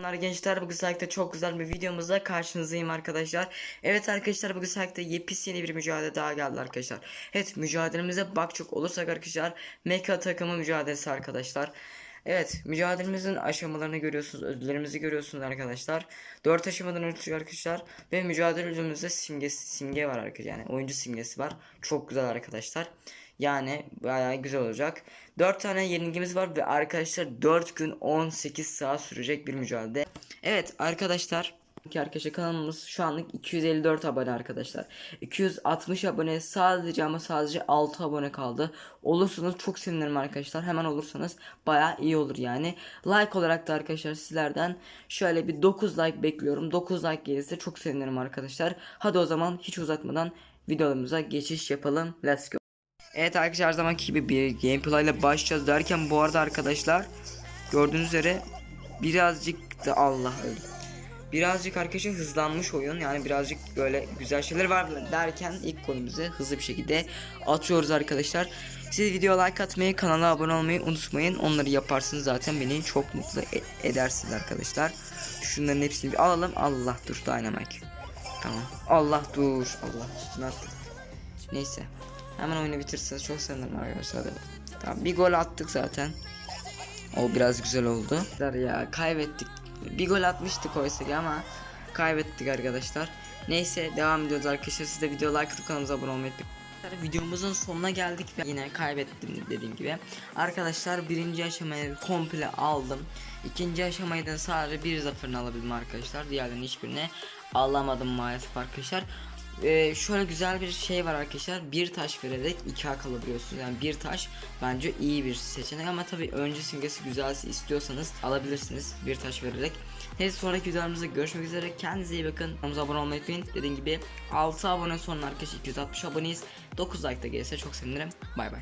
Merhabalar gençler bugün sahipte çok güzel bir videomuzla karşınızdayım arkadaşlar. Evet arkadaşlar bugün sahipte yepyeni bir mücadele daha geldi arkadaşlar. Evet mücadelemize bakacak olursak arkadaşlar Mecha takımı mücadelesi arkadaşlar. Evet mücadelemizin aşamalarını görüyorsunuz ödüllerimizi görüyorsunuz arkadaşlar. 4 aşamadan oluşuyor arkadaşlar ve mücadele ödülümüzde simgesi, simge var arkadaşlar yani oyuncu simgesi var. Çok güzel arkadaşlar. Yani bayağı güzel olacak. 4 tane yenilgimiz var ve arkadaşlar 4 gün 18 saat sürecek bir mücadele. Evet arkadaşlar arkadaşlar kanalımız şu anlık 254 abone arkadaşlar. 260 abone sadece ama sadece 6 abone kaldı. Olursanız çok sevinirim arkadaşlar. Hemen olursanız baya iyi olur yani. Like olarak da arkadaşlar sizlerden şöyle bir 9 like bekliyorum. 9 like gelirse çok sevinirim arkadaşlar. Hadi o zaman hiç uzatmadan videolarımıza geçiş yapalım. Let's go. Evet arkadaşlar her zamanki gibi bir gameplay ile başlayacağız derken bu arada arkadaşlar gördüğünüz üzere birazcık da Allah öldü. Birazcık arkadaşlar hızlanmış oyun yani birazcık böyle güzel şeyler var derken ilk konumuzu hızlı bir şekilde atıyoruz arkadaşlar. Siz video like atmayı kanala abone olmayı unutmayın onları yaparsınız zaten beni çok mutlu e- edersiniz arkadaşlar. Şunların hepsini bir alalım Allah dur dynamite. Tamam Allah dur Allah üstüne attık. Neyse hemen oyunu bitirseniz çok sevinirim arkadaşlar. Tamam bir gol attık zaten. O biraz güzel oldu. Ya kaybettik. Bir gol atmıştık oysa ama kaybettik arkadaşlar. Neyse devam ediyoruz arkadaşlar. Siz de video like atıp kanalımıza abone olmayı unutmayın. Videomuzun sonuna geldik ve yine kaybettim dediğim gibi. Arkadaşlar birinci aşamayı komple aldım. İkinci aşamayı da sadece bir zaferini alabildim arkadaşlar. Diğerlerinin hiçbirini alamadım maalesef arkadaşlar. Ee, şöyle güzel bir şey var arkadaşlar. Bir taş vererek 2 kalabiliyorsunuz. Yani bir taş bence iyi bir seçenek ama tabii önce simgesi güzelse istiyorsanız alabilirsiniz bir taş vererek. Neyse sonraki videolarımızda görüşmek üzere. Kendinize iyi bakın. Kanalımıza abone olmayı unutmayın. Dediğim gibi 6 abone sonra arkadaşlar 260 aboneyiz. 9 like da gelirse çok sevinirim. Bay bay.